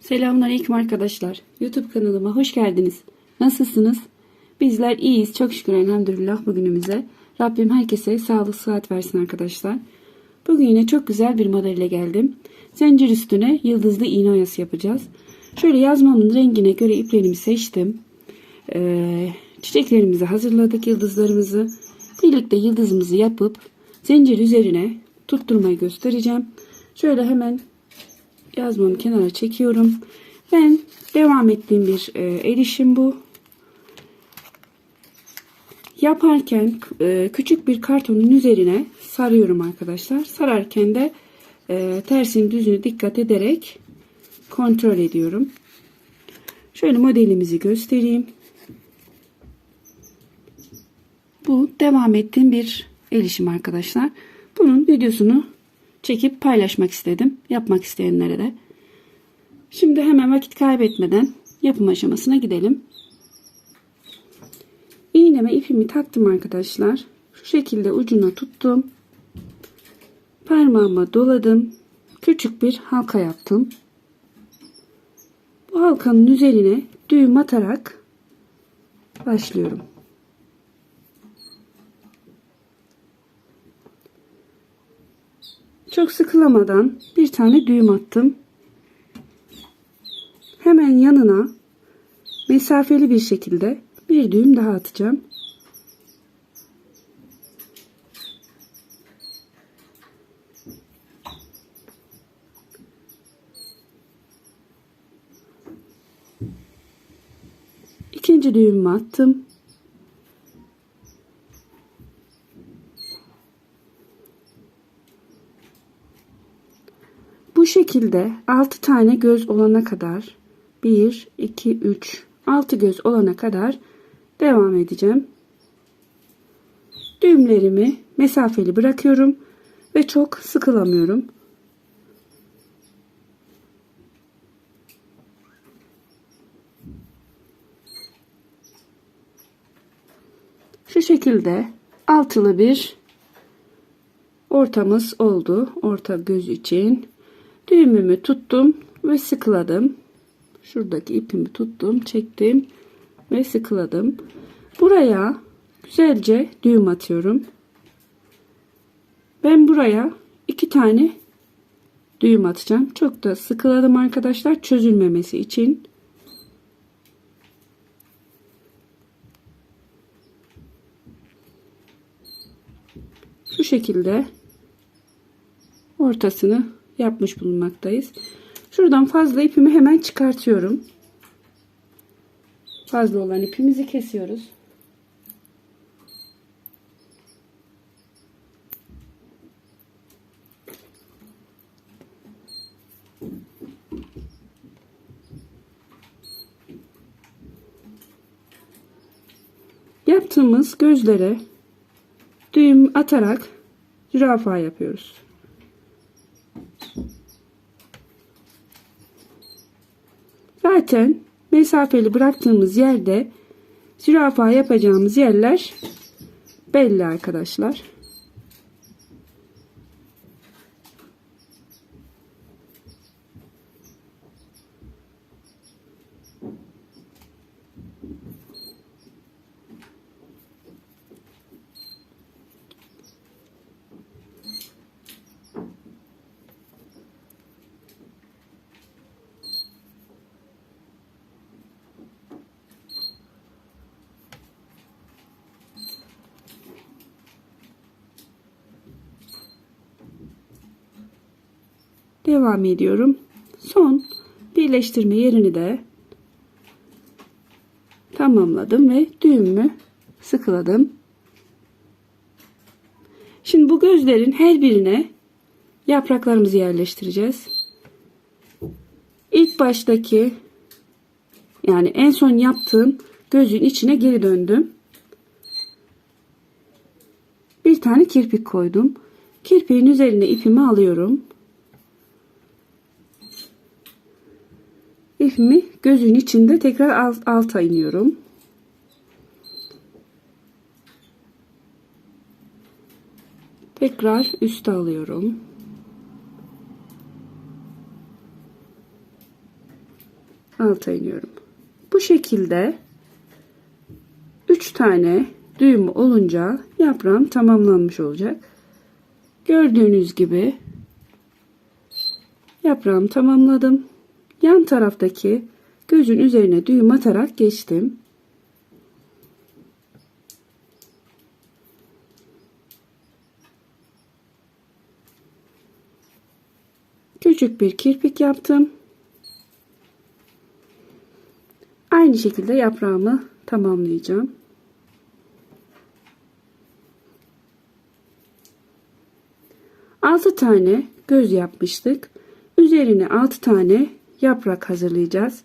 Selamünaleyküm arkadaşlar. YouTube kanalıma hoş geldiniz. Nasılsınız? Bizler iyiyiz. Çok şükür elhamdülillah bugünümüze. Rabbim herkese sağlık sıhhat versin arkadaşlar. Bugün yine çok güzel bir modelle geldim. Zincir üstüne yıldızlı iğne oyası yapacağız. Şöyle yazmamın rengine göre iplerimi seçtim. Ee, çiçeklerimizi hazırladık yıldızlarımızı. Birlikte yıldızımızı yapıp zincir üzerine tutturmayı göstereceğim. Şöyle hemen yazmamı kenara çekiyorum. Ben devam ettiğim bir e, el işim bu. Yaparken e, küçük bir kartonun üzerine sarıyorum arkadaşlar. Sararken de e, tersini düzünü dikkat ederek kontrol ediyorum. Şöyle modelimizi göstereyim. Bu devam ettiğim bir el işim arkadaşlar. Bunun videosunu çekip paylaşmak istedim. Yapmak isteyenlere de. Şimdi hemen vakit kaybetmeden yapım aşamasına gidelim. İğneme ipimi taktım arkadaşlar. Şu şekilde ucuna tuttum. Parmağıma doladım. Küçük bir halka yaptım. Bu halkanın üzerine düğüm atarak başlıyorum. Çok sıkılamadan bir tane düğüm attım. Hemen yanına mesafeli bir şekilde bir düğüm daha atacağım. İkinci düğümümü attım. Bu şekilde 6 tane göz olana kadar 1, 2, 3, 6 göz olana kadar devam edeceğim. Düğümlerimi mesafeli bırakıyorum ve çok sıkılamıyorum. Şu şekilde altılı bir ortamız oldu. Orta göz için. Düğümümü tuttum ve sıkıladım. Şuradaki ipimi tuttum, çektim ve sıkıladım. Buraya güzelce düğüm atıyorum. Ben buraya iki tane düğüm atacağım. Çok da sıkıladım arkadaşlar çözülmemesi için. Şu şekilde ortasını yapmış bulunmaktayız. Şuradan fazla ipimi hemen çıkartıyorum. Fazla olan ipimizi kesiyoruz. Yaptığımız gözlere düğüm atarak zürafa yapıyoruz. Zaten mesafeli bıraktığımız yerde zürafa yapacağımız yerler belli arkadaşlar. Devam ediyorum. Son birleştirme yerini de tamamladım ve düğümümü sıkıladım. Şimdi bu gözlerin her birine yapraklarımızı yerleştireceğiz. İlk baştaki yani en son yaptığım gözün içine geri döndüm. Bir tane kirpik koydum. Kirpiğin üzerine ipimi alıyorum. İpimi gözün içinde tekrar alt, alta iniyorum. Tekrar üste alıyorum. alta iniyorum. Bu şekilde 3 tane düğüm olunca yaprağım tamamlanmış olacak. Gördüğünüz gibi yaprağımı tamamladım. Yan taraftaki gözün üzerine düğüm atarak geçtim. Küçük bir kirpik yaptım. Aynı şekilde yaprağımı tamamlayacağım. Altı tane göz yapmıştık. Üzerine altı tane yaprak hazırlayacağız.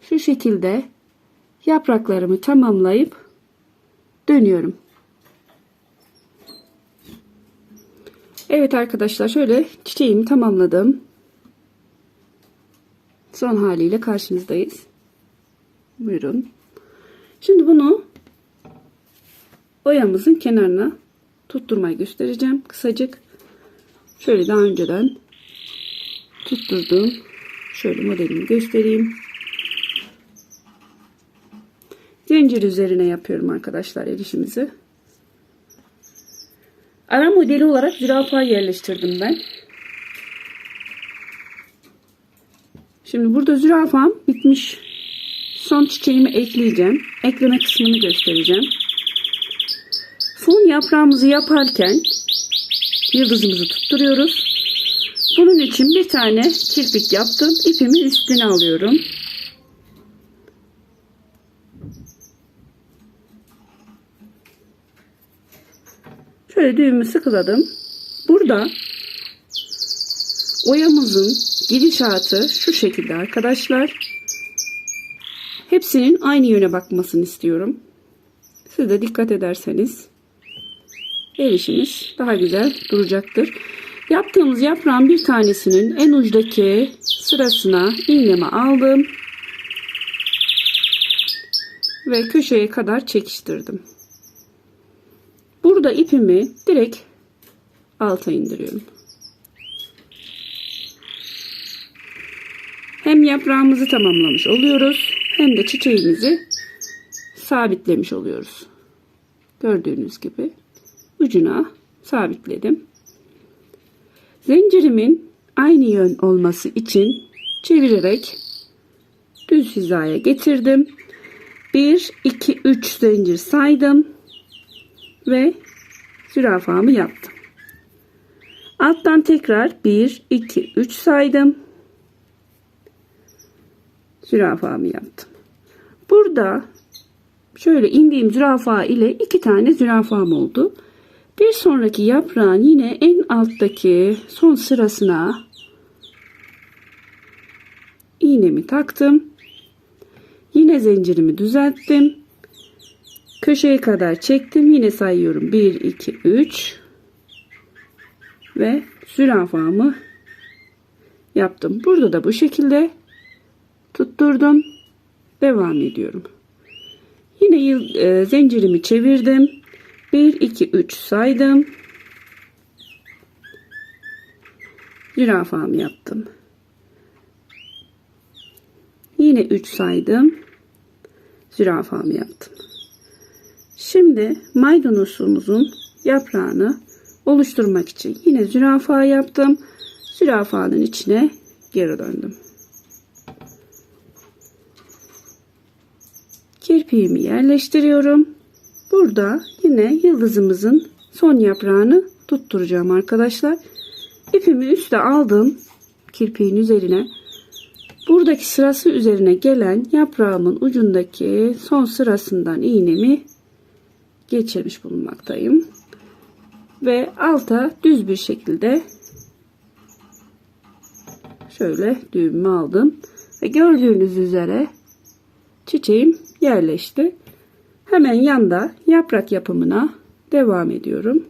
Şu şekilde yapraklarımı tamamlayıp dönüyorum. Evet arkadaşlar şöyle çiçeğimi tamamladım. Son haliyle karşınızdayız. Buyurun. Şimdi bunu oyamızın kenarına tutturmayı göstereceğim. Kısacık şöyle daha önceden tutturdum. Şöyle modelimi göstereyim. Zincir üzerine yapıyorum arkadaşlar el işimizi. Ara modeli olarak zürafa yerleştirdim ben. Şimdi burada zürafam bitmiş. Son çiçeğimi ekleyeceğim. Ekleme kısmını göstereceğim. Son yaprağımızı yaparken yıldızımızı tutturuyoruz. Bunun için bir tane kirpik yaptım. İpimi üstüne alıyorum. Şöyle düğümü sıkıladım. Burada oyamızın gidişatı şu şekilde arkadaşlar. Hepsinin aynı yöne bakmasını istiyorum. Siz de dikkat ederseniz el işimiz daha güzel duracaktır. Yaptığımız yaprağın bir tanesinin en ucdaki sırasına iğnemi aldım. Ve köşeye kadar çekiştirdim. Burada ipimi direkt alta indiriyorum. Hem yaprağımızı tamamlamış oluyoruz hem de çiçeğimizi sabitlemiş oluyoruz. Gördüğünüz gibi ucuna sabitledim. Zincirimin aynı yön olması için çevirerek düz hizaya getirdim. 1 2 3 zincir saydım ve zürafamı yaptım. Alttan tekrar 1 2 3 saydım. Zürafamı yaptım. Burada şöyle indiğim zürafa ile iki tane zürafam oldu. Bir sonraki yaprağın yine en alttaki son sırasına iğnemi taktım. Yine zincirimi düzelttim. Köşeye kadar çektim. Yine sayıyorum. 1, 2, 3 ve zürafamı yaptım. Burada da bu şekilde tutturdum. Devam ediyorum. Yine e, zincirimi çevirdim. 1, 2, 3 saydım. Zürafamı yaptım. Yine 3 saydım. Zürafamı yaptım. Şimdi maydanozumuzun yaprağını oluşturmak için yine zürafa yaptım. Zürafanın içine geri döndüm. Kirpiğimi yerleştiriyorum. Burada yine yıldızımızın son yaprağını tutturacağım arkadaşlar. İpimi üste aldım kirpiğin üzerine. Buradaki sırası üzerine gelen yaprağımın ucundaki son sırasından iğnemi geçirmiş bulunmaktayım. Ve alta düz bir şekilde şöyle düğümümü aldım. Ve gördüğünüz üzere çiçeğim yerleşti. Hemen yanda yaprak yapımına devam ediyorum.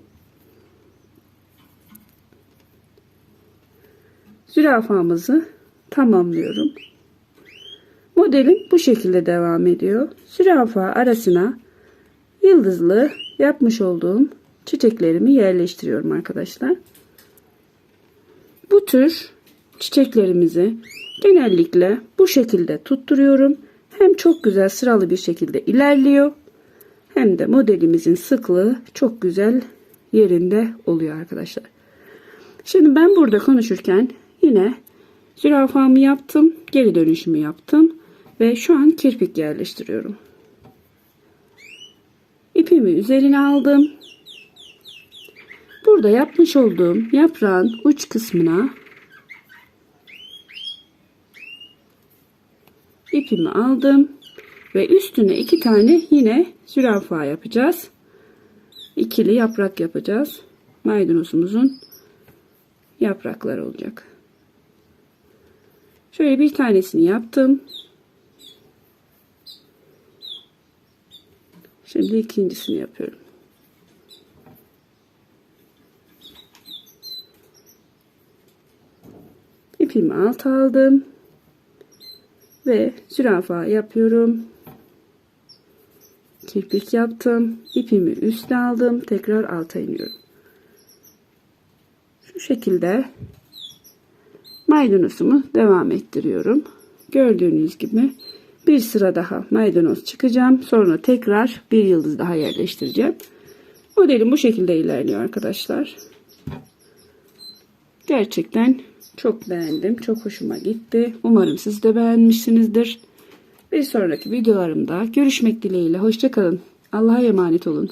Zürafamızı tamamlıyorum. Modelim bu şekilde devam ediyor. Zürafa arasına yıldızlı yapmış olduğum çiçeklerimi yerleştiriyorum arkadaşlar. Bu tür çiçeklerimizi genellikle bu şekilde tutturuyorum. Hem çok güzel sıralı bir şekilde ilerliyor hem de modelimizin sıklığı çok güzel yerinde oluyor arkadaşlar. Şimdi ben burada konuşurken yine zürafamı yaptım, geri dönüşümü yaptım ve şu an kirpik yerleştiriyorum. İpimi üzerine aldım. Burada yapmış olduğum yaprağın uç kısmına ipimi aldım ve üstüne iki tane yine zürafa yapacağız. İkili yaprak yapacağız. Maydanozumuzun yaprakları olacak. Şöyle bir tanesini yaptım. Şimdi ikincisini yapıyorum. İpimi alt aldım ve zürafa yapıyorum. Kirpik yaptım. İpimi üste aldım. Tekrar alta iniyorum. Şu şekilde maydanozumu devam ettiriyorum. Gördüğünüz gibi bir sıra daha maydanoz çıkacağım. Sonra tekrar bir yıldız daha yerleştireceğim. Modelim bu şekilde ilerliyor arkadaşlar. Gerçekten çok beğendim. Çok hoşuma gitti. Umarım siz de beğenmişsinizdir. Bir sonraki videolarımda görüşmek dileğiyle. Hoşçakalın. Allah'a emanet olun.